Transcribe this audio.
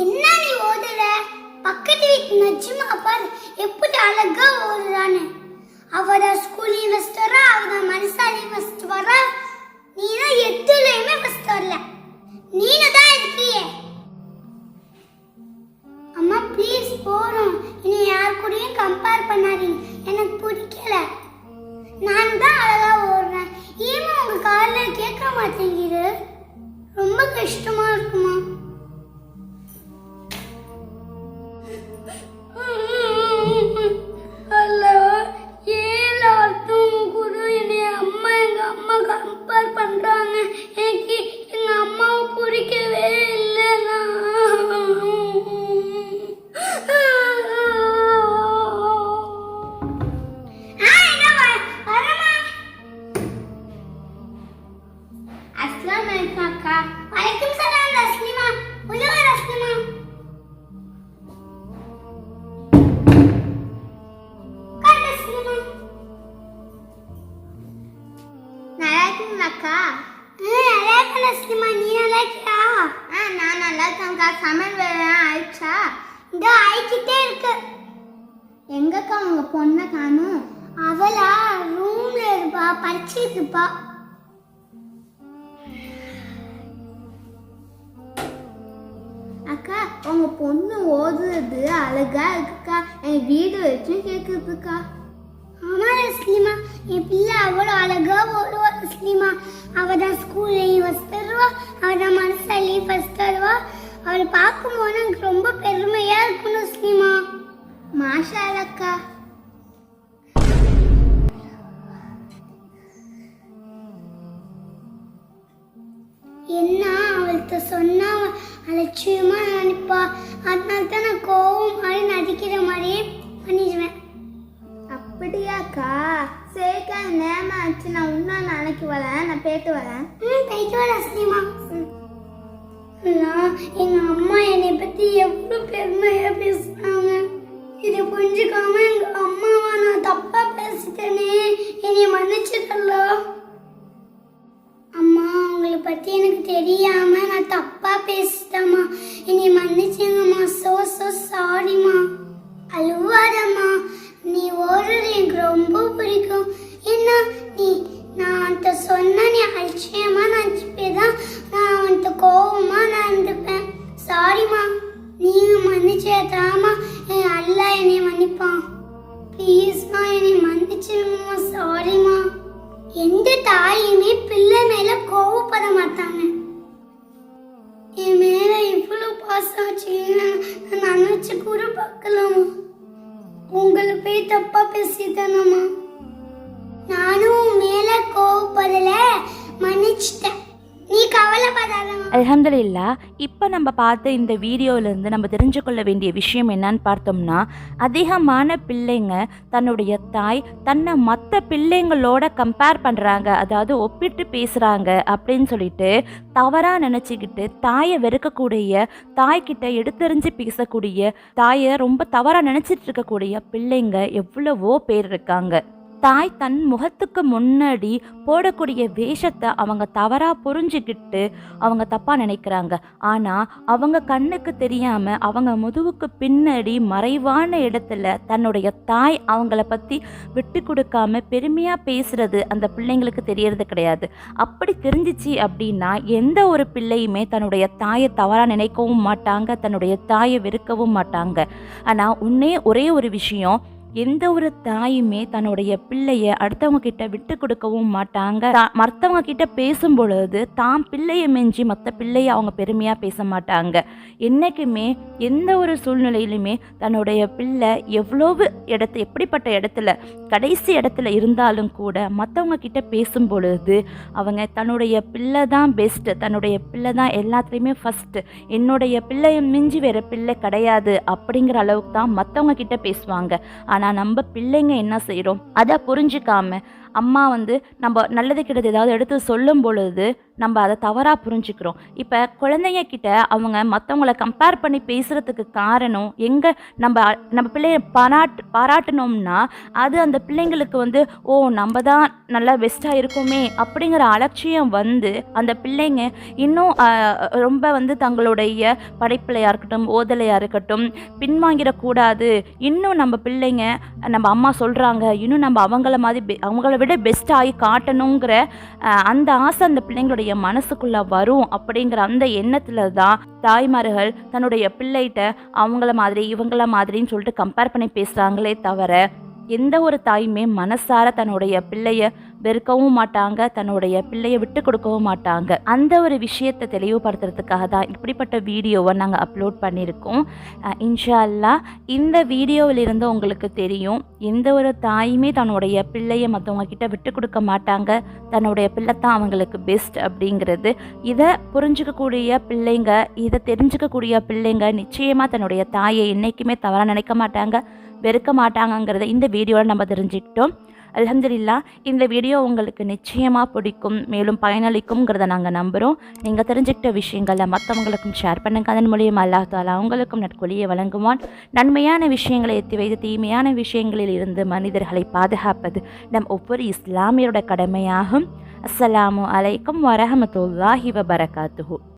என்ன நீ ஓதுற பக்கத்து வீட்டு நஜிமா பாரு எப்படி அழகா ஓடுறானு அவதான் ஸ்கூல் ஃபர்ஸ்ட் வரா அவட மனசாலி ஃபர்ஸ்ட் வரா. நீ தான் எத்துலையுமே ஃபர்ஸ்ட் வரல. நீனு தான் இருக்கியே அம்மா ப்ளீஸ் போறோம். இனி யார் கூடயும் கம்பேர் பண்ணாதீங்க. எனக்கு பிடிக்கல. நான் தான் அழகா ஓடுறேன். ஏமா உங்க கார்ல கேட்க மாட்டேங்குது? ரொம்ப கஷ்டமா அக்கா நல்லா இருக்கேன் அஸ்லிமா நீ நல்லா இருக்கியா ஆ நான் நல்லா இருக்கேன்க்கா சமையல் வேலை ஆயிடுச்சா? இந்த ஆயிக்கிட்டே இருக்கு. எங்கக்கா உங்க பொண்ணை காணும்? அவளா ரூம்ல இருப்பா. படிச்சுட்டு இருப்பா. அக்கா உங்க பொண்ணு ஓதுறது அழகா இருக்குக்கா. என் வீடு வச்சு கேக்குதுக்கா. ஆமா ரஸ்லிமா. என் பிள்ளை அவ்வளோ அழகாக வருவா ரஸ்லிமா. அவள் தான் ஸ்கூல்லையும் ஃபஸ்ட் வருவா அவள் தான் மனசாலையும் ஃபஸ்ட் தருவா. அவளை பார்க்கும்போது எனக்கு ரொம்ப பெருமையாக இருக்கணும் ரஸ்லிமா. மாஷா அக்கா என்ன அவள்கிட்ட சொன்னா அலட்சியமாக அலட்சியமா நினைப்பா. அதனால தான் நான் கோவம் மாதிரி நடிக்கிற மாதிரியே பண்ணிடுவேன். அப்படியாக்கா சரிக்கா நேரம் ஆச்சு. நான் இன்னும் நாளைக்கு வரேன். நான் போயிட்டு வரேன். ம் போயிட்டு வர அஸ்லிமா நான் எங்க அம்மா என்னை பத்தி எவ்வளவு பெருமையா பேசுறாங்க. இதை புரிஞ்சுக்காம எங்க அம்மாவை நான் தப்பா பேசிட்டேனே. என்னை மன்னிச்சிடல அம்மா உங்களை பத்தி எனக்கு தெரியாம நான் தப்பா பேசிட்டேம்மா. என்னை மன்னிச்சுங்கம்மா சோ சோ சாரிம்மா அழுவாதம்மா. பிடிக்கும். என்ன நீ நான் அவன்கிட்ட சொன்ன நீ அலட்சியமா நினச்சிப்பே தான் நான் அவன்கிட்ட கோவமா நடந்துப்பேன் சாரிம்மா நீங்க மன்னிச்சேதாமா என் அல்லா என்னை மன்னிப்பான். ப்ளீஸ்மா என்னை மன்னிச்சிருங்கம்மா. சாரிம்மா எந்த தாயுமே பிள்ளை மேல கோவப்பட மாட்டாங்க. என் மேல இவ்வளவு பாசம் வச்சுக்கீங்க நான் நினைச்சு கூட பார்க்கலாமா உங்களை போய் தப்பா பேசிட்டேனம்மா. நானும் மேல கோவப்படல. மன்னிச்சிட்டேன். நீ கவலைப்படாத அல்ஹம்துலில்லா இப்போ நம்ம பார்த்த இந்த வீடியோவிலேருந்து நம்ம தெரிஞ்சுக்கொள்ள வேண்டிய விஷயம் என்னன்னு பார்த்தோம்னா அதிகமான பிள்ளைங்க தன்னுடைய தாய் தன்னை மற்ற பிள்ளைங்களோட கம்பேர் பண்ணுறாங்க அதாவது ஒப்பிட்டு பேசுகிறாங்க அப்படின்னு சொல்லிட்டு தவறாக நினச்சிக்கிட்டு தாயை வெறுக்கக்கூடிய தாய்கிட்ட எடுத்தெறிஞ்சு பேசக்கூடிய தாயை ரொம்ப தவறாக நினச்சிட்டு இருக்கக்கூடிய பிள்ளைங்க எவ்வளவோ பேர் இருக்காங்க. தாய் தன் முகத்துக்கு முன்னாடி போடக்கூடிய வேஷத்தை அவங்க தவறாக புரிஞ்சுக்கிட்டு அவங்க தப்பாக நினைக்கிறாங்க. ஆனால் அவங்க கண்ணுக்கு தெரியாமல் அவங்க முதுவுக்கு பின்னாடி மறைவான இடத்துல தன்னுடைய தாய் அவங்கள பற்றி விட்டு கொடுக்காம பெருமையாக பேசுறது அந்த பிள்ளைங்களுக்கு தெரியறது கிடையாது. அப்படி தெரிஞ்சிச்சு அப்படின்னா எந்த ஒரு பிள்ளையுமே தன்னுடைய தாயை தவறாக நினைக்கவும் மாட்டாங்க தன்னுடைய தாயை வெறுக்கவும் மாட்டாங்க. ஆனால் உன்னே ஒரே ஒரு விஷயம் எந்த ஒரு தாயுமே தன்னுடைய பிள்ளைய அடுத்தவங்க கிட்ட விட்டு கொடுக்கவும் மாட்டாங்க. மற்றவங்க கிட்ட பேசும் பொழுது தான் பிள்ளையை மிஞ்சி மற்ற பிள்ளைய அவங்க பெருமையாக பேச மாட்டாங்க. என்றைக்குமே எந்த ஒரு சூழ்நிலையிலுமே தன்னுடைய பிள்ளை எவ்வளவு இடத்து எப்படிப்பட்ட இடத்துல கடைசி இடத்துல இருந்தாலும் கூட மற்றவங்க கிட்ட பேசும் பொழுது அவங்க தன்னுடைய பிள்ளை தான் பெஸ்ட்டு தன்னுடைய பிள்ளை தான் எல்லாத்துலேயுமே ஃபஸ்ட்டு என்னுடைய பிள்ளையை மிஞ்சி வேற பிள்ளை கிடையாது அப்படிங்கிற அளவுக்கு தான் மற்றவங்க கிட்ட பேசுவாங்க. ஆனால் நம்ம பிள்ளைங்க என்ன செய்கிறோம் அதை புரிஞ்சுக்காம அம்மா வந்து நம்ம நல்லது கிட்டது ஏதாவது எடுத்து சொல்லும் பொழுது நம்ம அதை தவறாக புரிஞ்சுக்கிறோம். இப்போ குழந்தைங்க கிட்ட அவங்க மற்றவங்கள கம்பேர் பண்ணி பேசுகிறதுக்கு காரணம் எங்கே நம்ம நம்ம பிள்ளைய பாராட்டு பாராட்டினோம்னா அது அந்த பிள்ளைங்களுக்கு வந்து ஓ நம்ம தான் நல்லா பெஸ்ட்டாக இருக்கோமே அப்படிங்கிற அலட்சியம் வந்து அந்த பிள்ளைங்க இன்னும் ரொம்ப வந்து தங்களுடைய படைப்பிலையாக இருக்கட்டும் ஓதலையாக இருக்கட்டும் பின்வாங்கிடக்கூடாது. இன்னும் நம்ம பிள்ளைங்க நம்ம அம்மா சொல்கிறாங்க இன்னும் நம்ம அவங்கள மாதிரி பெ- அவங்கள விட பெஸ்ட்டாகி காட்டணுங்கிற அந்த ஆசை அந்த பிள்ளைங்களோட தன்னுடைய மனசுக்குள்ள வரும் அப்படிங்கிற அந்த எண்ணத்துல தான் தாய்மார்கள் தன்னுடைய பிள்ளைகிட்ட அவங்கள மாதிரி இவங்கள மாதிரின்னு சொல்லிட்டு கம்பேர் பண்ணி பேசுகிறாங்களே தவிர எந்த ஒரு தாயுமே மனசார தன்னுடைய பிள்ளைய வெறுக்கவும் மாட்டாங்க தன்னுடைய பிள்ளையை விட்டு கொடுக்கவும் மாட்டாங்க. அந்த ஒரு விஷயத்தை தெளிவுபடுத்துறதுக்காக தான் இப்படிப்பட்ட வீடியோவை நாங்கள் அப்லோட் பண்ணியிருக்கோம். இன்ஷா அல்லாஹ் இந்த வீடியோவிலிருந்து உங்களுக்கு தெரியும் எந்த ஒரு தாயுமே தன்னுடைய பிள்ளைய மற்றவங்க கிட்ட விட்டு கொடுக்க மாட்டாங்க. தன்னுடைய பிள்ளை தான் அவங்களுக்கு பெஸ்ட் அப்படிங்கிறது. இதை புரிஞ்சுக்கக்கூடிய பிள்ளைங்க இதை தெரிஞ்சுக்கக்கூடிய பிள்ளைங்க நிச்சயமாக தன்னுடைய தாயை என்றைக்குமே தவறாக நினைக்க மாட்டாங்க வெறுக்க மாட்டாங்கங்கிறத இந்த வீடியோவில் நம்ம தெரிஞ்சுக்கிட்டோம். அலமதுல்லா இந்த வீடியோ உங்களுக்கு நிச்சயமாக பிடிக்கும் மேலும் பயனளிக்கும்ங்கிறத நாங்கள் நம்புகிறோம் நீங்கள் தெரிஞ்சுக்கிட்ட விஷயங்களை மற்றவங்களுக்கும் ஷேர் பண்ணுங்க. அதன் மூலியமாக அல்லாஹ் தாலா அவங்களுக்கும் நட்கொலியை வழங்குவான். நன்மையான விஷயங்களை எத்தி வைத்து தீமையான விஷயங்களில் இருந்து மனிதர்களை பாதுகாப்பது நம் ஒவ்வொரு இஸ்லாமியரோட கடமையாகும். அஸ்ஸலாமு அலைக்கும் வரஹமத்துல்லாஹி வபரகாத்துஹு.